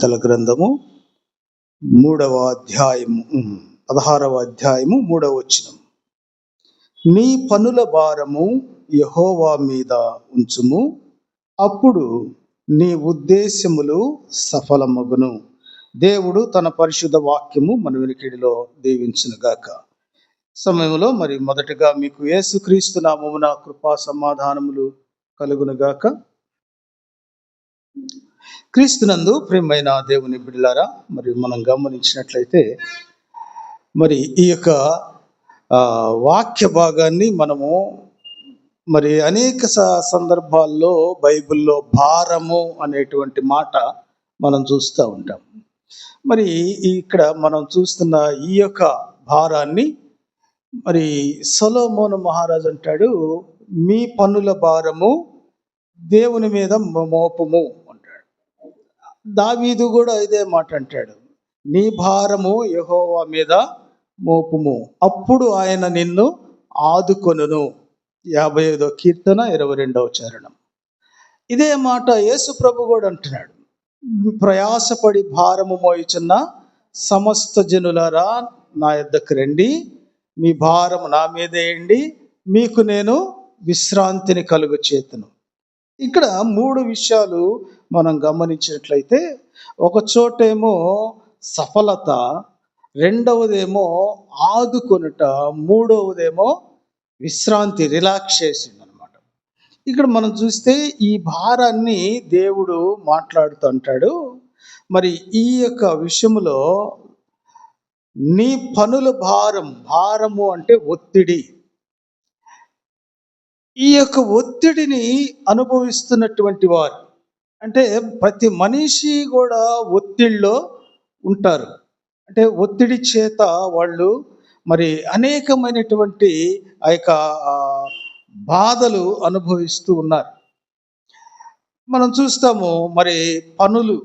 సామెతల గ్రంథము మూడవ అధ్యాయము. పదహారవ అధ్యాయము మూడవ వచనం. నీ పనుల భారము యహోవా మీద ఉంచుము. అప్పుడు నీ ఉద్దేశములు సఫలమగును. దేవుడు తన పరిశుద్ధ వాక్యము మన వినికిడిలో దీవించునుగాక సమయంలో మరి మొదటగా మీకు యేసుక్రీస్తు నామమున కృపా సమాధానములు కలుగునుగాక క్రీస్తునందు ప్రియమైన దేవుని బిడ్డలారా మరి మనం గమనించినట్లయితే మరి ఈ యొక్క వాక్య భాగాన్ని మనము మరి అనేక స- సందర్భాల్లో బైబిల్లో భారము అనేటువంటి మాట మనం చూస్తూ ఉంటాం. మరి ఇక్కడ మనం చూస్తున్న ఈ యొక్క భారాన్ని మరి సొలోమోను మహారాజు అంటాడు మీ పనుల భారము దేవుని మీద మోపము దావీదు కూడా ఇదే మాట అంటాడు నీ భారము యహోవా మీద మోపుము. అప్పుడు ఆయన నిన్ను ఆదుకొనును. యాభై ఐదో కీర్తన ఇరవై రెండవ చరణం. ఇదే మాట యేసు ప్రభు కూడా అంటున్నాడు. ప్రయాసపడి భారము మోయిచున్న సమస్త జనులారా నా యొద్దకు రండి. మీ భారము నా మీదేయండి మీకు నేను విశ్రాంతిని కలుగు చేతును ఇక్కడ మూడు విషయాలు మనం గమనించినట్లయితే ఒక చోటేమో సఫలత రెండవదేమో ఆదుకొనుట మూడవదేమో విశ్రాంతి రిలాక్సేషన్ అనమాట ఇక్కడ మనం చూస్తే ఈ భారాన్ని దేవుడు మాట్లాడుతూ అంటాడు మరి ఈ యొక్క విషయంలో నీ పనుల భారం భారము అంటే ఒత్తిడి. ఈ యొక్క ఒత్తిడిని అనుభవిస్తున్నటువంటి వారు అంటే ప్రతి మనిషి కూడా ఒత్తిడిలో ఉంటారు. అంటే ఒత్తిడి చేత వాళ్ళు మరి అనేకమైనటువంటి ఆ యొక్క బాధలు అనుభవిస్తూ ఉన్నారు. మనం చూస్తాము మరి పనులు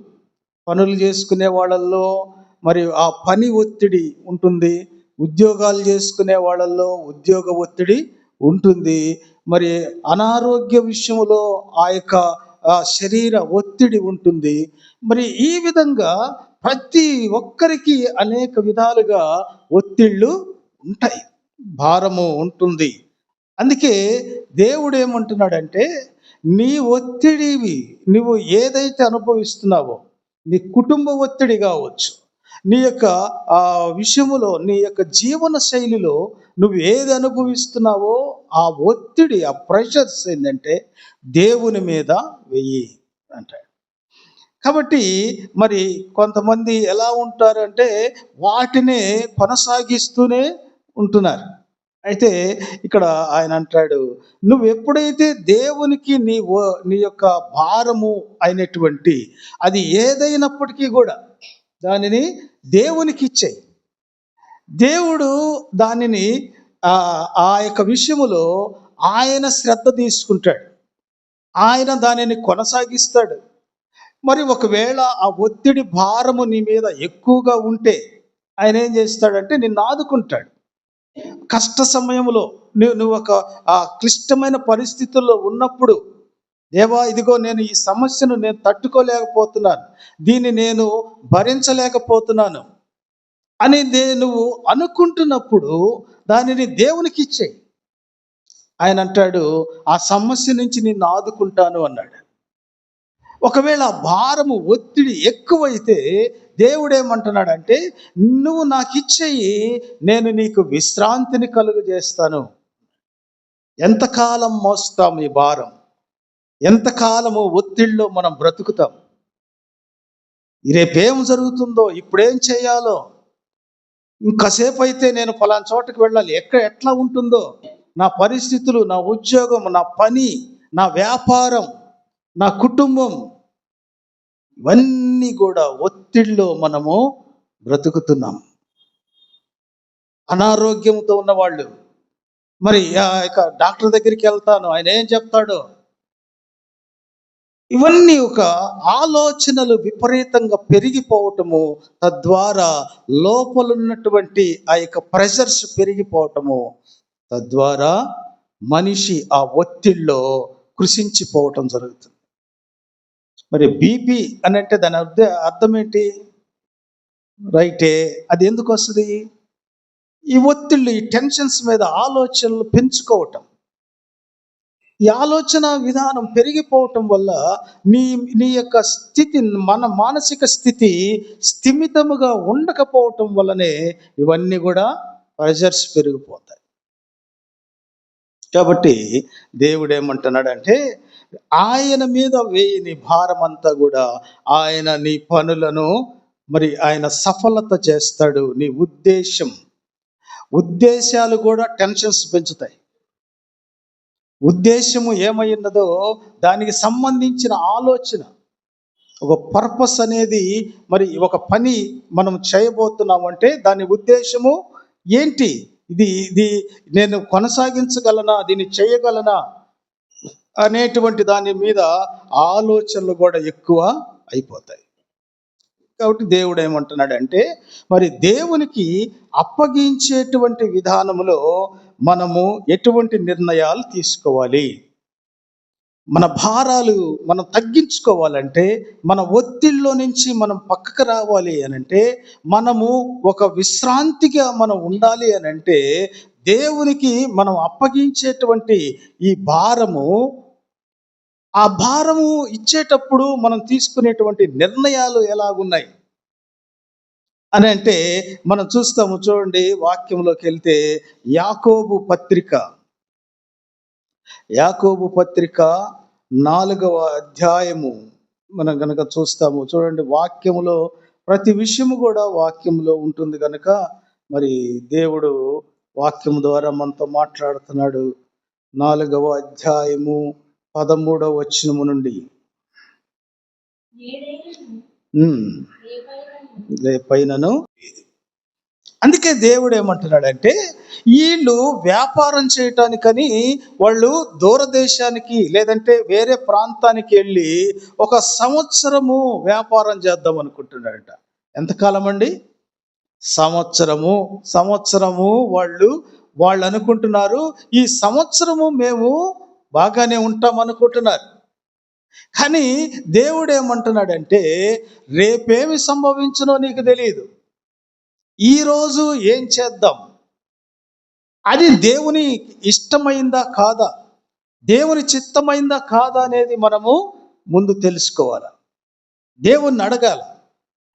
పనులు చేసుకునే వాళ్ళల్లో మరి ఆ పని ఒత్తిడి ఉంటుంది. ఉద్యోగాలు చేసుకునే వాళ్ళల్లో ఉద్యోగ ఒత్తిడి ఉంటుంది. మరి అనారోగ్య విషయంలో ఆ యొక్క శరీర ఒత్తిడి ఉంటుంది. మరి ఈ విధంగా ప్రతి ఒక్కరికి అనేక విధాలుగా ఒత్తిళ్ళు ఉంటాయి. భారము ఉంటుంది. అందుకే దేవుడు ఏమంటున్నాడంటే నీ ఒత్తిడివి నువ్వు ఏదైతే అనుభవిస్తున్నావో నీ కుటుంబ ఒత్తిడి కావచ్చు నీ యొక్క ఆ విషయములో నీ యొక్క జీవన శైలిలో నువ్వు ఏది అనుభవిస్తున్నావో ఆ ఒత్తిడి ఆ ప్రెషర్స్ ఏంటంటే దేవుని మీద వెయ్యి అంటాడు. కాబట్టి మరి కొంతమంది ఎలా ఉంటారంటే వాటినే కొనసాగిస్తూనే ఉంటున్నారు. అయితే ఇక్కడ ఆయన అంటాడు నువ్వు ఎప్పుడైతే దేవునికి నీ ఓ- నీ యొక్క భారము అయినటువంటి అది ఏదైనప్పటికీ కూడా దానిని దేవునికి ఇచ్చేయి దేవుడు దానిని ఆ యొక్క విషయములో ఆయన శ్రద్ధ తీసుకుంటాడు. ఆయన దానిని కొనసాగిస్తాడు. మరి ఒకవేళ ఆ ఒత్తిడి భారము నీ మీద ఎక్కువగా ఉంటే ఆయన ఏం చేస్తాడంటే నిన్ను ఆదుకుంటాడు. కష్ట సమయంలో నువ్వు నువ్వు ఒక క్లిష్టమైన పరిస్థితుల్లో ఉన్నప్పుడు దేవా ఇదిగో నేను ఈ సమస్యను నేను తట్టుకోలేకపోతున్నాను. దీన్ని నేను భరించలేకపోతున్నాను అని నువ్వు అనుకుంటున్నప్పుడు దానిని దేవునికి ఇచ్చేయి. ఆయన అంటాడు ఆ సమస్య నుంచి నిన్ను ఆదుకుంటాను అన్నాడు. ఒకవేళ భారము ఒత్తిడి ఎక్కువైతే దేవుడేమంటున్నాడంటే నువ్వు నాకు ఇచ్చేయి నేను నీకు విశ్రాంతిని కలుగజేస్తాను. ఎంతకాలం మోస్తాం ఈ భారం? ఎంతకాలము ఒత్తిడిలో మనం బ్రతుకుతాం. రేపేం జరుగుతుందో ఇప్పుడేం చేయాలో? ఇంకాసేపు అయితే నేను ఫలానా చోటకి వెళ్ళాలి. ఎక్కడ ఎట్లా ఉంటుందో? నా పరిస్థితులు నా ఉద్యోగం నా పని నా వ్యాపారం నా కుటుంబం ఇవన్నీ కూడా ఒత్తిడిలో మనము బ్రతుకుతున్నాం. అనారోగ్యంతో ఉన్నవాళ్ళు. మరి ఆ యొక్క డాక్టర్ దగ్గరికి వెళ్తాను. ఆయన ఏం చెప్తాడో? ఇవన్నీ ఒక ఆలోచనలు విపరీతంగా పెరిగిపోవటము తద్వారా లోపలున్నటువంటి ఆ యొక్క ప్రెషర్స్ పెరిగిపోవటము తద్వారా మనిషి ఆ ఒత్తిడిలో కృషించిపోవటం జరుగుతుంది. మరి బీపీ అని అంటే దాని అర్థ అర్థం ఏంటి రైటే అది ఎందుకు వస్తుంది? ఈ ఒత్తిళ్ళు ఈ టెన్షన్స్ మీద ఆలోచనలు పెంచుకోవటం. ఈ ఆలోచన విధానం పెరిగిపోవటం వల్ల నీ నీ యొక్క స్థితి మన మానసిక స్థితి స్థిమితముగా ఉండకపోవటం వల్లనే ఇవన్నీ కూడా ప్రెజర్స్ పెరిగిపోతాయి. కాబట్టి దేవుడు ఏమంటున్నాడంటే ఆయన మీద వేయని భారం అంతా కూడా ఆయన నీ పనులను మరి ఆయన సఫలత చేస్తాడు నీ ఉద్దేశం. ఉద్దేశాలు కూడా టెన్షన్స్ పెంచుతాయి. ఉద్దేశము ఏమై ఉన్నదో దానికి సంబంధించిన ఆలోచన. ఒక పర్పస్ అనేది మరి ఒక పని మనం చేయబోతున్నామంటే దాని ఉద్దేశము ఏంటి? ఇది ఇది నేను కొనసాగించగలనా? దీన్ని చేయగలనా? అనేటువంటి దాని మీద ఆలోచనలు కూడా ఎక్కువ అయిపోతాయి. కాబట్టి దేవుడు ఏమంటున్నాడంటే మరి దేవునికి అప్పగించేటువంటి విధానములో మనము ఎటువంటి నిర్ణయాలు తీసుకోవాలి? మన భారాలు మనం తగ్గించుకోవాలంటే మన ఒత్తిడిలో నుంచి మనం పక్కకు రావాలి అని అంటే మనము ఒక విశ్రాంతిగా మనం ఉండాలి అని అంటే దేవునికి మనం అప్పగించేటువంటి ఈ భారము ఆ భారము ఇచ్చేటప్పుడు మనం తీసుకునేటువంటి నిర్ణయాలు ఎలాగున్నాయి? అని అంటే మనం చూస్తాము చూడండి వాక్యంలోకి వెళ్తే యాకోబు పత్రిక. యాకోబు పత్రిక నాలుగవ అధ్యాయము మనం గనక చూస్తాము చూడండి వాక్యములో ప్రతి విషయము కూడా వాక్యంలో ఉంటుంది కనుక మరి దేవుడు వాక్యం ద్వారా మనతో మాట్లాడుతున్నాడు. నాలుగవ అధ్యాయము పదమూడవ వచ్చినము నుండి. పైనను అందుకే దేవుడు ఏమంటున్నాడంటే వీళ్ళు వ్యాపారం చేయటానికని వాళ్ళు దూరదేశానికి లేదంటే వేరే ప్రాంతానికి వెళ్ళి ఒక సంవత్సరము వ్యాపారం చేద్దాం అనుకుంటున్నాడట ఎంతకాలం అండి? సంవత్సరము. సంవత్సరము వాళ్ళు వాళ్ళు అనుకుంటున్నారు ఈ సంవత్సరము మేము బాగానే ఉంటాం అనుకుంటున్నారు. కానీ దేవుడు ఏమంటున్నాడంటే రేపేమి సంభవించునో నీకు తెలియదు ఈరోజు ఏం చేద్దాం? అది దేవుని ఇష్టమైందా కాదా? దేవుని చిత్తమైందా కాదా అనేది మనము ముందు తెలుసుకోవాలి. దేవుణ్ణి అడగాల.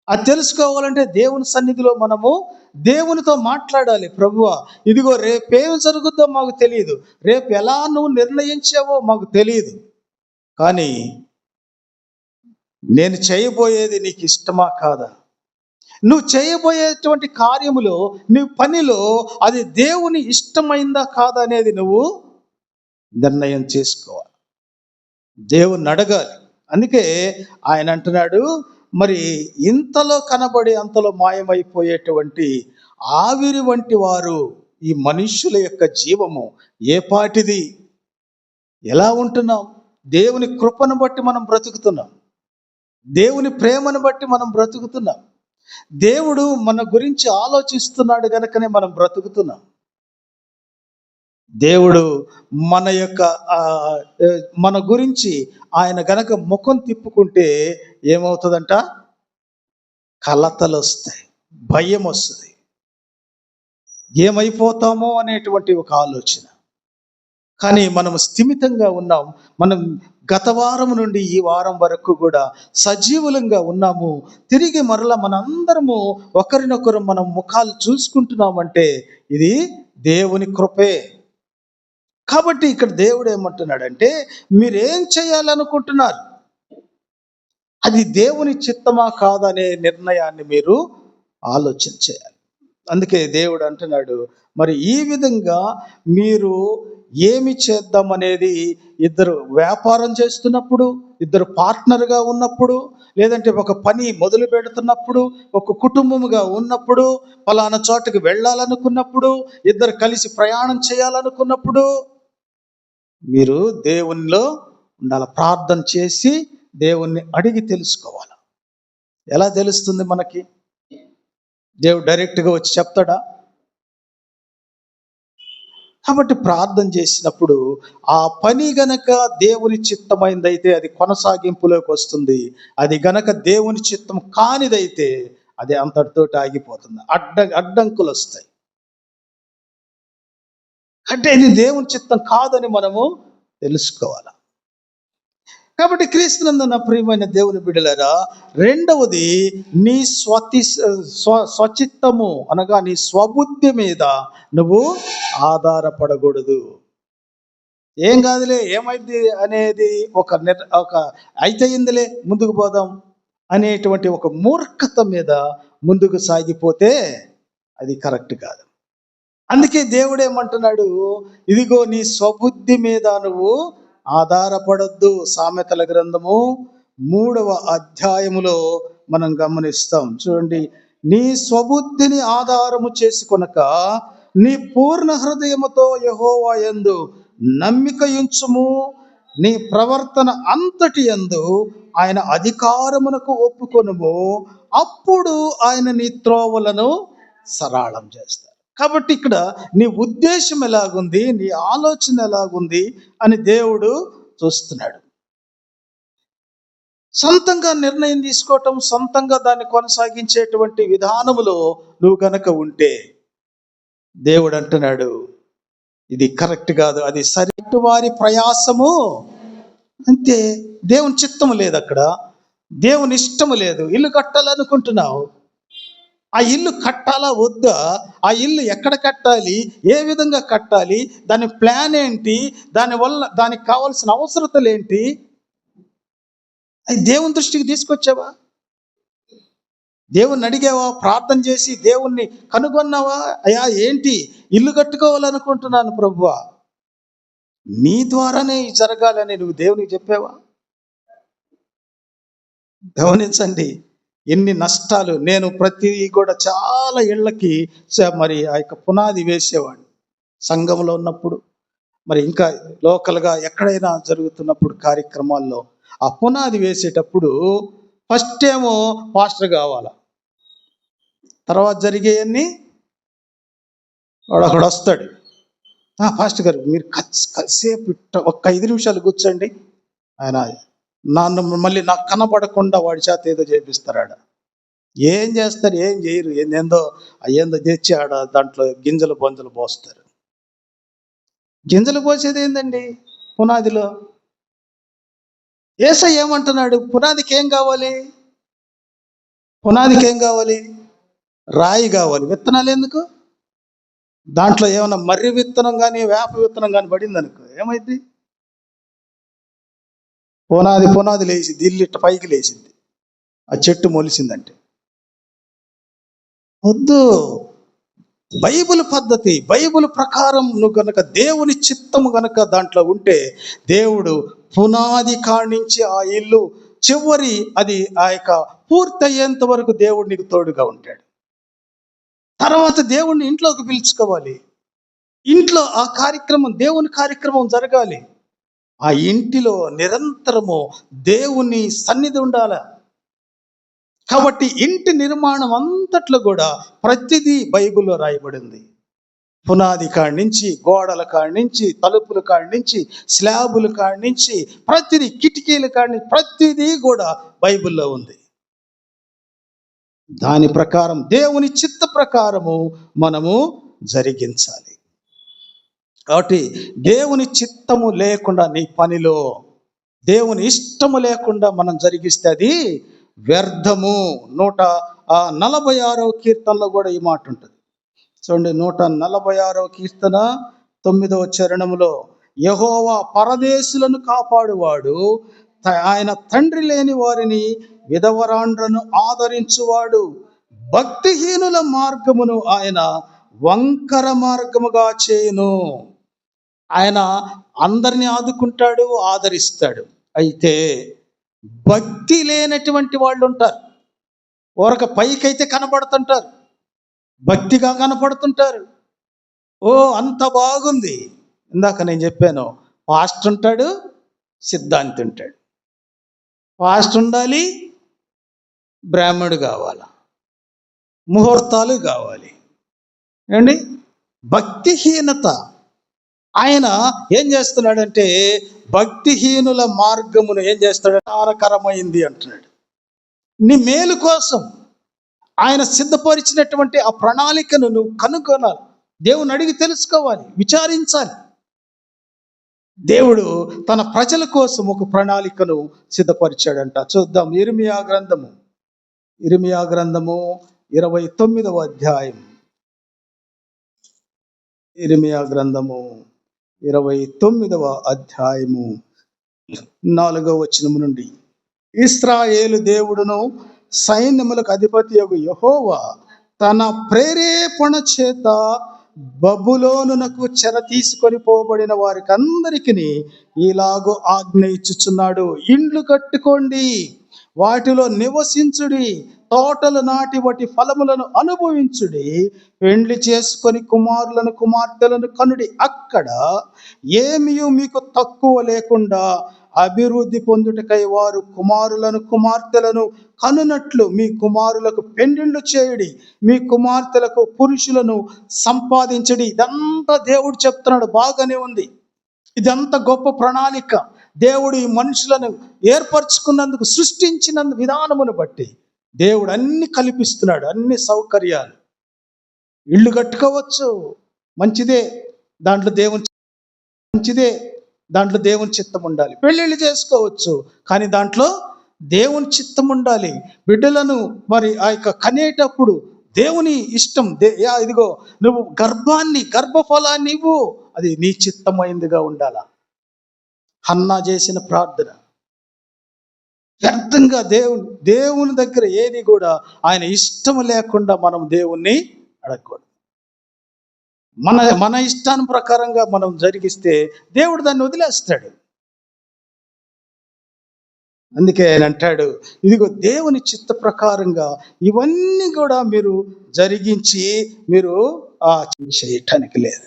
అది తెలుసుకోవాలంటే దేవుని సన్నిధిలో మనము దేవునితో మాట్లాడాలి. ప్రభువ ఇదిగో రేపేం జరుగుద్దో మాకు తెలియదు. రేపు ఎలా నువ్వు నిర్ణయించావో మాకు తెలియదు. కానీ నేను చేయబోయేది నీకు ఇష్టమా కాదా? నువ్వు చేయబోయేటువంటి కార్యములో నీ పనిలో అది దేవుని ఇష్టమైందా కాదా అనేది నువ్వు నిర్ణయం చేసుకోవాలి. దేవుని అడగాలి. అందుకే ఆయన అంటున్నాడు మరి ఇంతలో కనబడి అంతలో మాయమైపోయేటువంటి ఆవిరి వంటి వారు ఈ మనుష్యుల యొక్క జీవము ఏ పాటిది? ఎలా ఉంటున్నాం? దేవుని కృపను బట్టి మనం బ్రతుకుతున్నాం. దేవుని ప్రేమను బట్టి మనం బ్రతుకుతున్నాం. దేవుడు మన గురించి ఆలోచిస్తున్నాడు గనుకనే మనం బ్రతుకుతున్నాం. దేవుడు మన యొక్క మన గురించి ఆయన గనక ముఖం తిప్పుకుంటే ఏమవుతుందంట? కలతలు వస్తాయి భయం వస్తుంది. ఏమైపోతామో అనేటువంటి ఒక ఆలోచన. కానీ మనం స్థిమితంగా ఉన్నాం. మనం గత వారం నుండి ఈ వారం వరకు కూడా సజీవులంగా ఉన్నాము. తిరిగి మరలా మనందరము ఒకరినొకరు మనం ముఖాలు చూసుకుంటున్నామంటే ఇది దేవుని కృపే. కాబట్టి ఇక్కడ దేవుడు ఏమంటున్నాడంటే మీరేం చేయాలనుకుంటున్నారు? అది దేవుని చిత్తమా కాదనే నిర్ణయాన్ని మీరు ఆలోచన చేయాలి. అందుకే దేవుడు అంటున్నాడు మరి ఈ విధంగా మీరు ఏమి చేద్దాం అనేది ఇద్దరు వ్యాపారం చేస్తున్నప్పుడు ఇద్దరు పార్ట్నర్గా ఉన్నప్పుడు లేదంటే ఒక పని మొదలు పెడుతున్నప్పుడు ఒక కుటుంబముగా ఉన్నప్పుడు పలానా చోటుకి వెళ్ళాలనుకున్నప్పుడు ఇద్దరు కలిసి ప్రయాణం చేయాలనుకున్నప్పుడు మీరు దేవునిలో ఉండాలి. ప్రార్థన చేసి దేవుణ్ణి అడిగి తెలుసుకోవాలి. ఎలా తెలుస్తుంది మనకి? దేవుడు డైరెక్ట్గా వచ్చి చెప్తాడా? కాబట్టి ప్రార్థన చేసినప్పుడు ఆ పని గనక దేవుని చిత్తమైందైతే అది కొనసాగింపులోకి వస్తుంది. అది గనక దేవుని చిత్తం కానిదైతే అది అంతటితోటి ఆగిపోతుంది. అడ్డ అడ్డంకులు వస్తాయి అంటే ఇది దేవుని చిత్తం కాదని మనము తెలుసుకోవాలి? కాబట్టి క్రీస్తునందున ప్రియమైన దేవుని బిడ్డలారా రెండవది నీ స్వతి స్వ స్వచిత్తము అనగా నీ స్వబుద్ధి మీద నువ్వు ఆధారపడకూడదు. ఏం కాదులే ఏమైంది అనేది ఒక నిర్ ఒక అయితే ఇందులే ముందుకు పోదాం అనేటువంటి ఒక మూర్ఖత మీద ముందుకు సాగిపోతే అది కరెక్ట్ కాదు. అందుకే దేవుడు ఏమంటున్నాడు? ఇదిగో నీ స్వబుద్ధి మీద నువ్వు ఆధారపడొద్దు. సామెతల గ్రంథము మూడవ అధ్యాయములో మనం గమనిస్తాం. చూడండి నీ స్వబుద్ధిని ఆధారము చేసుకొనక నీ పూర్ణ హృదయముతో యహోవా యందు నమ్మిక ఉంచుము నీ ప్రవర్తన అంతటి యందు ఆయన అధికారమునకు ఒప్పుకొనుము. అప్పుడు ఆయన నీ త్రోవలను సరళం చేస్తాడు. కాబట్టి ఇక్కడ నీ ఉద్దేశం ఎలాగుంది? నీ ఆలోచన ఎలాగుంది? అని దేవుడు చూస్తున్నాడు. సొంతంగా నిర్ణయం తీసుకోవటం సొంతంగా దాన్ని కొనసాగించేటువంటి విధానములో నువ్వు గనక ఉంటే దేవుడు అంటున్నాడు ఇది కరెక్ట్ కాదు అది సరిటు వారి ప్రయాసము. అంతే దేవుని చిత్తము లేదు అక్కడ. దేవుని ఇష్టము లేదు. ఇల్లు కట్టాలనుకుంటున్నావు ఆ ఇల్లు కట్టాలా వద్దా? ఆ ఇల్లు ఎక్కడ కట్టాలి? ఏ విధంగా కట్టాలి? దాని ప్లాన్ ఏంటి? దాని వల్ల దానికి కావాల్సిన అవసరతలు ఏంటి? అది దేవుని దృష్టికి తీసుకొచ్చావా? దేవుణ్ణి అడిగావా? ప్రార్థన చేసి దేవుణ్ణి కనుగొన్నావా? అయ్యా ఏంటి? ఇల్లు కట్టుకోవాలనుకుంటున్నాను ప్రభువా. నీ ద్వారానే ఇది జరగాలని నువ్వు దేవునికి చెప్పావా? గమనించండి. ఎన్ని నష్టాలు. నేను ప్రతి కూడా చాలా ఇళ్ళకి మరి ఆ యొక్క పునాది వేసేవాడిని. సంఘంలో ఉన్నప్పుడు మరి ఇంకా లోకల్గా ఎక్కడైనా జరుగుతున్నప్పుడు కార్యక్రమాల్లో ఆ పునాది వేసేటప్పుడు ఫస్ట్ ఏమో పాస్టర్ కావాలా. తర్వాత జరిగేవన్నీ వాడు అక్కడ వస్తాడు. "ఆ, పాస్టర్ గారు మీరు సేపు ఒక ఒక్క ఐదు నిమిషాలు కూర్చోండి. ఆయన నన్ను మళ్ళీ నాకు కనపడకుండా వాడి చేత ఏదో చేపిస్తారాడ. ఆడ ఏం చేస్తారు? ఏం చేయరు? ఏందో? ఏందో తెచ్చి ఆడ దాంట్లో గింజలు బొంజలు పోస్తారు. గింజలు పోసేది ఏందండి? పునాదిలో. ఏస ఏమంటున్నాడు? పునాదికి ఏం కావాలి? పునాదికి ఏం కావాలి? రాయి కావాలి. విత్తనాలు ఎందుకు? దాంట్లో ఏమైనా మర్రి విత్తనం కానీ వేప విత్తనం కానీ పడింది అనుకో ఏమైంది పునాది పునాది లేచింది ఇల్లు ఇట్ట పైకి లేచింది. ఆ చెట్టు మొలిసిందంటే. వద్దు. బైబిల్ పద్ధతి బైబుల్ ప్రకారం నువ్వు గనక దేవుని చిత్తము గనక దాంట్లో ఉంటే దేవుడు పునాది కాణించి ఆ ఇల్లు చివరి అది ఆ యొక్క పూర్తయ్యేంత వరకు దేవుడు నీకు తోడుగా ఉంటాడు. తర్వాత దేవుణ్ణి ఇంట్లోకి పిలుచుకోవాలి. ఇంట్లో ఆ కార్యక్రమం దేవుని కార్యక్రమం జరగాలి. ఆ ఇంటిలో నిరంతరము దేవుని సన్నిధి ఉండాల. కాబట్టి ఇంటి నిర్మాణం అంతట్లో కూడా ప్రతిదీ బైబిల్లో రాయబడింది. పునాది కాడి నుంచి గోడల కాడి నుంచి తలుపుల కాడి నుంచి స్లాబుల కాడి నుంచి ప్రతిదీ కిటికీల కాడి నుంచి ప్రతిదీ కూడా బైబిల్లో ఉంది. దాని ప్రకారం దేవుని చిత్త ప్రకారము మనము జరిగించాలి. కాబట్టి దేవుని చిత్తము లేకుండా నీ పనిలో దేవుని ఇష్టము లేకుండా మనం జరిగిస్తే అది వ్యర్థము. నూట ఆ నలభై ఆరవ కీర్తనలో కూడా ఈ మాట ఉంటుంది. చూడండి నూట నలభై ఆరవ కీర్తన తొమ్మిదవ చరణములో యహోవా పరదేశులను కాపాడువాడు ఆయన తండ్రి లేని వారిని విధవరాండ్రను ఆదరించువాడు భక్తిహీనుల మార్గమును ఆయన వంకర మార్గముగా చేయును. ఆయన అందరిని ఆదుకుంటాడు ఆదరిస్తాడు. అయితే భక్తి లేనటువంటి వాళ్ళు ఉంటారు. ఊరక పైకైతే కనబడుతుంటారు. భక్తిగా కనపడుతుంటారు ఓ అంత బాగుంది. ఇందాక నేను చెప్పాను పాస్ట్ ఉంటాడు సిద్ధాంతి ఉంటాడు. పాస్ట్ ఉండాలి బ్రాహ్మడు కావాలి? ముహూర్తాలు కావాలి. ఏమండి? భక్తిహీనత. ఆయన ఏం చేస్తున్నాడంటే భక్తిహీనుల మార్గమును ఏం చేస్తాడు తారకరమైంది అంటున్నాడు. నీ మేలు కోసం ఆయన సిద్ధపరిచినటువంటి ఆ ప్రణాళికను నువ్వు కనుగొనాలి. దేవుని అడిగి తెలుసుకోవాలి విచారించాలి. దేవుడు తన ప్రజల కోసం ఒక ప్రణాళికను సిద్ధపరిచాడంట. చూద్దాం ఇరిమియా గ్రంథము. ఇరిమియా గ్రంథము ఇరవై తొమ్మిదవ అధ్యాయం. ఇరిమియా గ్రంథము ఇరవై తొమ్మిదవ అధ్యాయము. నాలుగవ వచనము నుండి ఇస్రాయేలు దేవుడును సైన్యములకు అధిపతి యొక్క యహోవా తన ప్రేరేపణ చేత బబులోనునకు చెర తీసుకొని పోబడిన వారికి అందరికి ఇలాగో ఆజ్ఞ ఇచ్చుచున్నాడు. ఇండ్లు కట్టుకోండి వాటిలో నివసించుడి తోటలు నాటి వాటి ఫలములను అనుభవించుడి. పెండ్లి చేసుకొని కుమారులను కుమార్తెలను కనుడి. అక్కడ ఏమీ మీకు తక్కువ లేకుండా అభివృద్ధి పొందుటకై వారు కుమారులను కుమార్తెలను కనునట్లు మీ కుమారులకు పెండిళ్ళు చేయుడి. మీ కుమార్తెలకు పురుషులను సంపాదించడి. ఇదంతా దేవుడు చెప్తున్నాడు. బాగానే ఉంది. ఇదంతా గొప్ప ప్రణాళిక. దేవుడు ఈ మనుషులను ఏర్పరచుకున్నందుకు సృష్టించినందు విధానమును బట్టి దేవుడు అన్ని కల్పిస్తున్నాడు అన్ని సౌకర్యాలు. ఇల్లు కట్టుకోవచ్చు మంచిదే. దాంట్లో దేవుని మంచిదే. దాంట్లో దేవుని చిత్తం ఉండాలి. పెళ్ళిళ్ళు చేసుకోవచ్చు కానీ దాంట్లో దేవుని చిత్తం ఉండాలి. బిడ్డలను మరి ఆ యొక్క కనేటప్పుడు దేవుని ఇష్టం దే యా ఇదిగో నువ్వు గర్భాన్ని గర్భఫలాన్ని ఇవ్వు. అది నీ చిత్తమైందిగా ఉండాలా? హన్నా చేసిన ప్రార్థన. వ్యర్థంగా దేవుని దేవుని దగ్గర ఏది కూడా ఆయన ఇష్టం లేకుండా మనం దేవుణ్ణి అడగకూడదు. మన మన ఇష్టాన్ని ప్రకారంగా మనం జరిగిస్తే దేవుడు దాన్ని వదిలేస్తాడు. అందుకే ఆయన అంటాడు ఇదిగో దేవుని చిత్త ప్రకారంగా ఇవన్నీ కూడా మీరు జరిగించి మీరు ఆ చేయటానికి లేదు.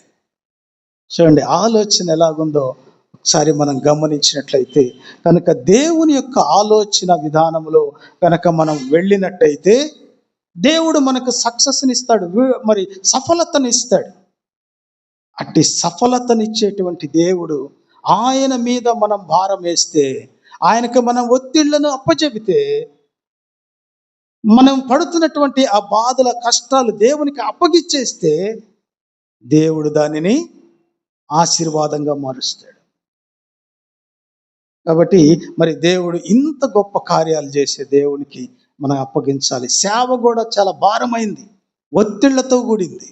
చూడండి ఆలోచన ఎలాగుందో ఒకసారి మనం గమనించినట్లయితే కనుక దేవుని యొక్క ఆలోచన విధానంలో కనుక మనం వెళ్ళినట్టయితే దేవుడు మనకు సక్సెస్ని ఇస్తాడు మరి సఫలతను ఇస్తాడు అట్టి సఫలతనిచ్చేటువంటి దేవుడు ఆయన మీద మనం భారం వేస్తే ఆయనకు మనం ఒత్తిళ్ళను అప్పచెబితే మనం పడుతున్నటువంటి ఆ బాధల కష్టాలు దేవునికి అప్పగిచ్చేస్తే దేవుడు దానిని ఆశీర్వాదంగా మారుస్తాడు. కాబట్టి మరి దేవుడు ఇంత గొప్ప కార్యాలు చేసే దేవునికి మనం అప్పగించాలి. సేవ కూడా చాలా భారమైంది. ఒత్తిళ్ళతో కూడింది.